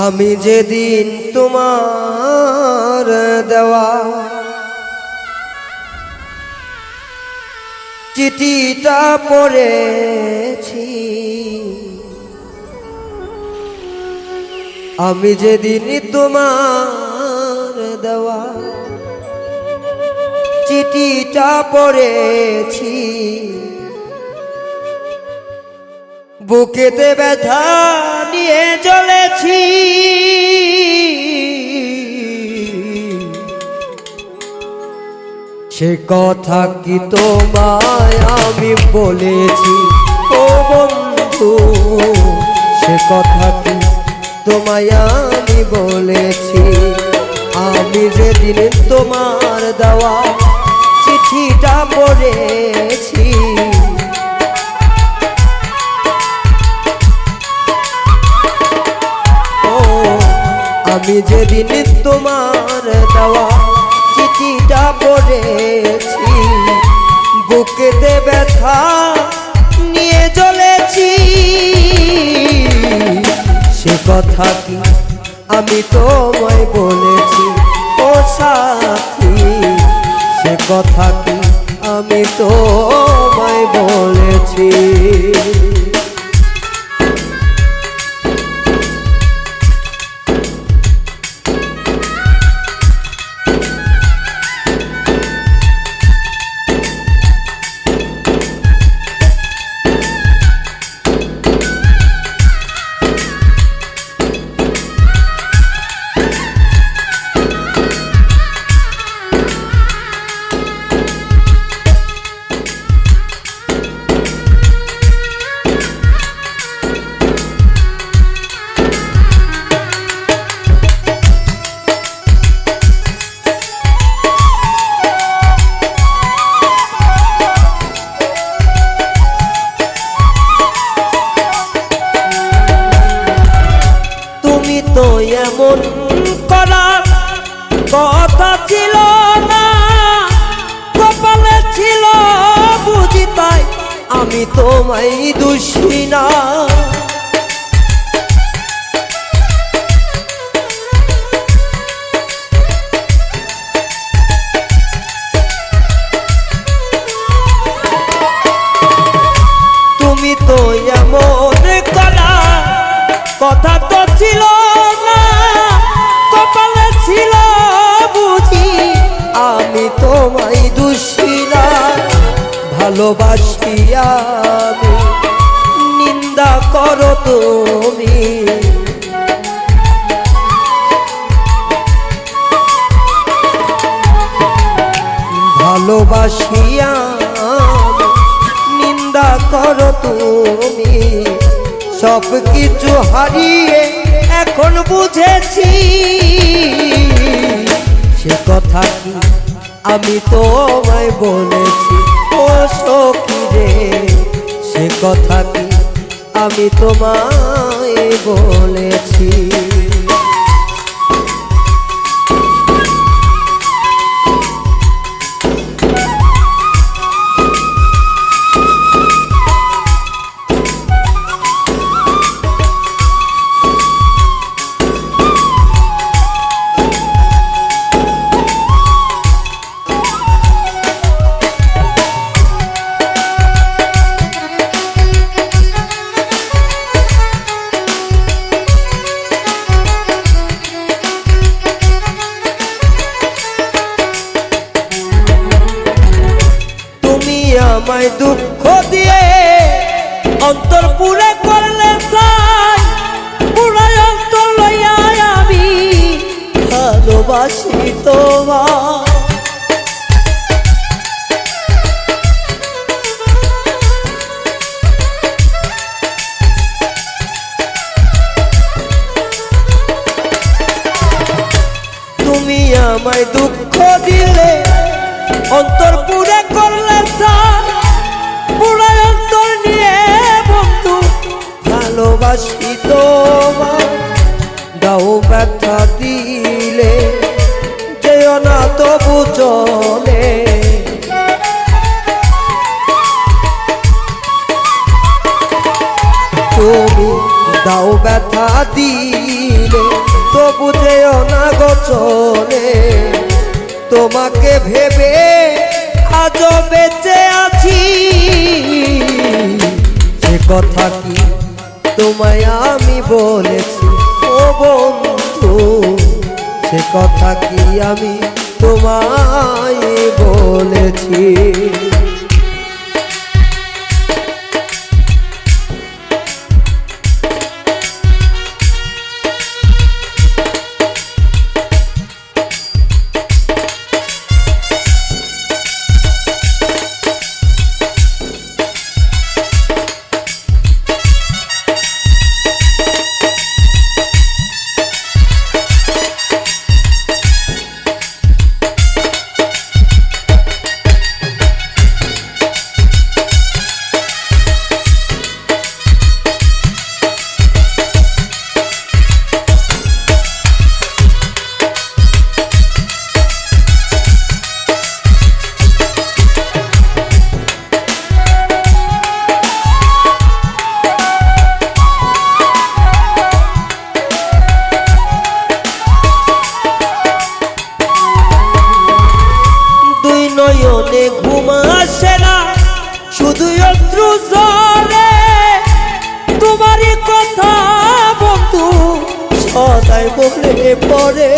আমি যেদিন তোমার দেওয়া চিঠিটা পড়েছি আমি যেদিন তোমার দেওয়া চিঠিটা পড়েছি বুকেতে ব্যথা নিয়ে চলেছি। সে কথা কি তোমায় আমি বলেছি? ও বন্ধু, সে কথা কি তোমায় আমি বলেছি? আমি যেদিন তোমার দেওয়া চিঠিটা পড়েছি আমি যেদিন তোমার দেওয়া চিঠিটা পড়েছি, বুকেতে ব্যথা নিয়ে চলেছি সে কথা কি আমি তোমায় বলেছি? ও সাথী, সে কথা কি আমি তোমায় বলেছি? তোমায় দুষি না। ভালোবাসি আমি। নিন্দা করো তুমি। ভালোবাসি নিন্দা করো তুমি। সব কিছু হারিয়ে এখন বুঝেছি। সে কথা কি আমি তোমায় বলেছি? ও সখী সে কথা কি আমি তোমায় বলেছি? ভালোবাসি তোমার তুমি আমায় দুঃখ দিলে, অন্তর পুরে করলে পুরাই অন্তর নিয়ে বন্ধু, ভালোবাসি তোমার চলে। তুমি দাও ব্যথা দিলে তো বুঝেও না গো চলে। তোমাকে ভেবে আজ বেঁচে আছি। সে কথা কি তোমায় আমি বলেছি? ও বন্ধু, সে কথা কি আমি তোমায় বলেছি। সদাই পড়ে।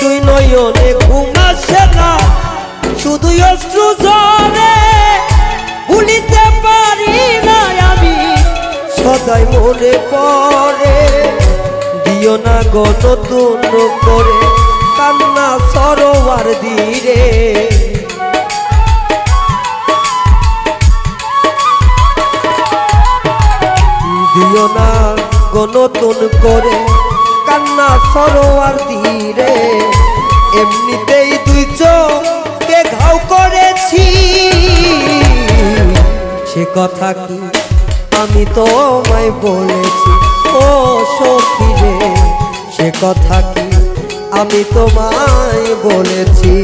দুই নয়নে ঘুম আসে না শুধু অশ্রু জলে ভুলিতে পারি না আমি, সদাই মনে পড়ে। দিও না গো করে। সরোয়ার ধীরে দিও না গো নতুন করে কান্না সরোয়ার ধীরে এমনিতেই দুই চোখে ঘাও করেছি। সে কথা কি আমি তোমায় বলেছি? ও সখী রে, সে কথা কি আমি তোমায় বলেছি,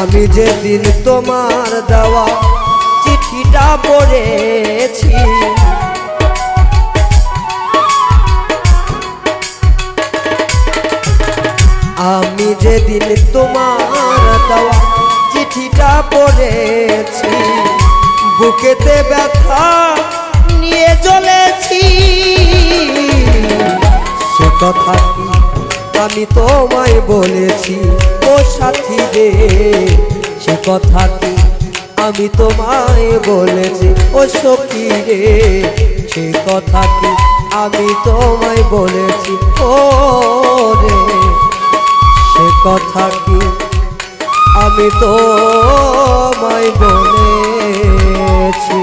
আমি যেদিন তোমার দেওয়া চিঠিটা পড়েছি। আমি যেদিন তোমার দেওয়া চিঠিটা পড়েছি, বুকেতে ব্যথা নিয়ে চলেছি সে কথা আমি তোমায় বলেছি, ও সাথী রে, সে কথা কি আমি তোমায় বলেছি? ও সখী রে, সে কথা কি আমি তোমায় বলেছি? ও রে, সে কথা কি আমি তোমায় বলেছি?